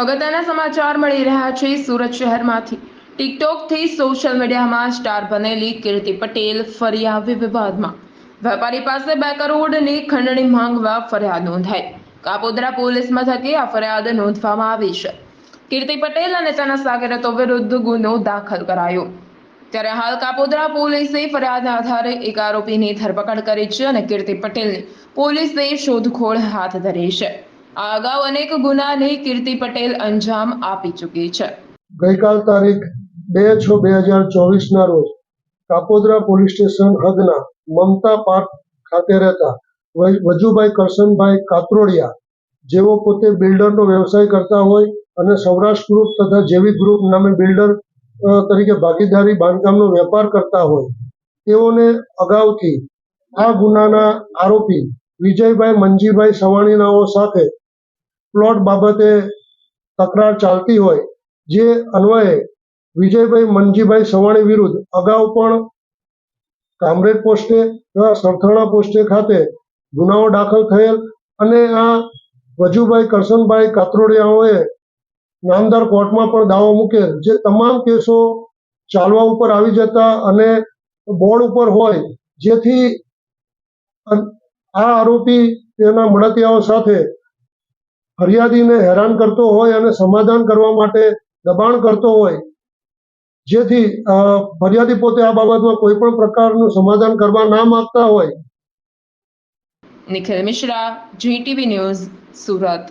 અગત્યના સમાચાર મળી રહ્યા છે સુરત શહેરમાંથી. ટિકટોકથી સોશિયલ મીડિયામાં સ્ટાર બનેલી કીર્તિ પટેલ ફરી આવી વિવાદમાં. વેપારી પાસે બે કરોડની ખંડણી માંગવા ફરિયાદ નોંધાઈ. કાપોદ્રા પોલીસ મથકે આ ફરિયાદ નોંધવામાં આવી છે. કીર્તિ પટેલ અને તેના સાગરતો વિરુદ્ધ ગુનો દાખલ કરાયો. ત્યારે હાલ કાપોદ્રા પોલીસે ફરિયાદના આધારે એક આરોપીની ધરપકડ કરી છે અને કીર્તિ પટેલની પોલીસે શોધખોળ હાથ ધરી છે. અગાઉ અનેક ગુનાને કીર્તિ પટેલ અંજામ આપી ચૂકી છે. ગઈકાલ તારીખ બે છ બે હજાર ચોવીસના રોજ કાપોદ્રા પોલીસ સ્ટેશન હદના મમતા પાર્ક ખાતે રહેતા વજુભાઈ કરશનભાઈ કાતરોડિયા, જેઓ પોતે બિલ્ડરનો વ્યવસાય કરતા હોય અને સૌરાષ્ટ્ર ગ્રુપ તથા જેવી ગ્રુપ નામે બિલ્ડર તરીકે ભાગીદારી બાંધકામનો વેપાર કરતા હોય, તેઓને અગાઉથી આ ગુનાના આરોપી વિજયભાઈ મંજીભાઈ સવાણીનાઓ સાથે પ્લોટ બાબતે તકરાર ચાલતી હોય, જે અન્વયે વિજયભાઈ મનજીભાઈ સવાણી વિરુદ્ધ અગાઉ પણ કામરેજ પોસ્ટે તથા સરથાણા પોસ્ટે ખાતે ગુનાઓ દાખલ થયેલ અને આ વજુભાઈ કરશનભાઈ કાતરોડિયાઓએ નામદાર કોર્ટમાં પણ દાવો મૂકેલ. જે તમામ કેસો ચાલવા ઉપર આવી જતા અને બોર્ડ ઉપર હોય, જેથી આ આરોપી તેના મળતિયાઓ સાથે ફરિયાદીને હેરાન કરતો હોય અને સમાધાન કરવા માટે દબાણ કરતો હોય, જેથી ફરિયાદી પોતે આ બાબતમાં કોઈ પણ પ્રકારનું સમાધાન કરવા ના માંગતા હોય. Nikhil Mishra GTV news, Surat.